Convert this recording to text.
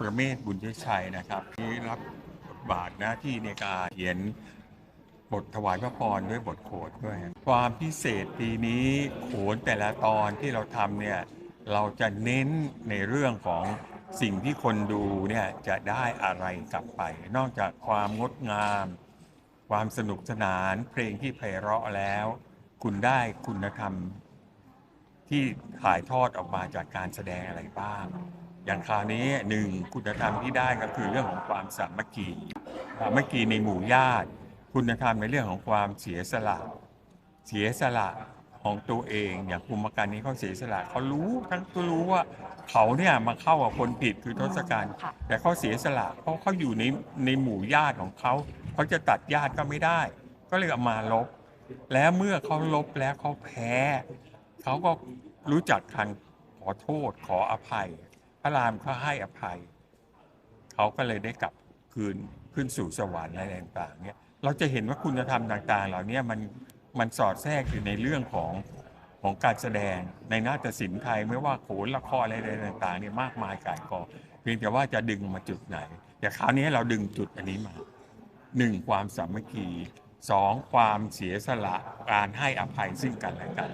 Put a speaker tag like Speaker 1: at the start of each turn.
Speaker 1: ประเมศบุญยชัยนะครับที่รับบทบาทหน้าที่ในการเขียนบทถวายพระพรด้วยบทโขนด้วย ความพิเศษปีนี้โขนแต่ละตอนที่เราทำเนี่ยเราจะเน้นในเรื่องของสิ่งที่คนดูเนี่ยจะได้อะไรกลับไป นอกจากความงดงาม ความสนุกสนานเพลงที่ไพเราะแล้ว คุณได้คุณธรรมที่ถ่ายทอดออกมาจากการแสดงอะไรบ้าง อย่างคราวนี้หนึ่งคุณธรรมที่ได้ก็คือเรื่องของความสามัคคีสามัคคีในหมู่ญาติ คุณธรรมในเรื่องของความเสียสละเสียสละของตัวเองอย่างภูมิการนี้เขาเสียสละเขารู้ทั้งตัวรู้ว่าเขาเนี่ยมาเข้ากับคนผิดคือทศกัณฐ์
Speaker 2: ค่ะ
Speaker 1: แต่เขาเสียสละเพราะเขาอยู่ในในหมู่ญาติของเขาเขาจะตัดญาติก็ไม่ได้ ก็เลยเอามาลบ แล้วเมื่อเขาลบแล้วเขาแพ้เขาก็รู้จักทันขอโทษขออภัย พระรามเขาให้อภัย เขาก็เลยได้กลับคืนขึ้นสู่สวรรค์อะไรต่างๆเนี่ยเราจะเห็นว่าคุณธรรมต่างๆ เหล่านี้มันมันสอดแทรกอยู่ในเรื่องของของการแสดงในนาฏศิลป์ไทยไม่ว่าโขนละครอะไรต่างๆเนี่ยมากมายกายกองเพียงแต่ว่าจะดึงมาจุดไหน แต่คราวนี้เราดึงจุดอันนี้มาหนึ่งความสามัคคีสองความเสียสละการให้อภัยซึ่งกันและกัน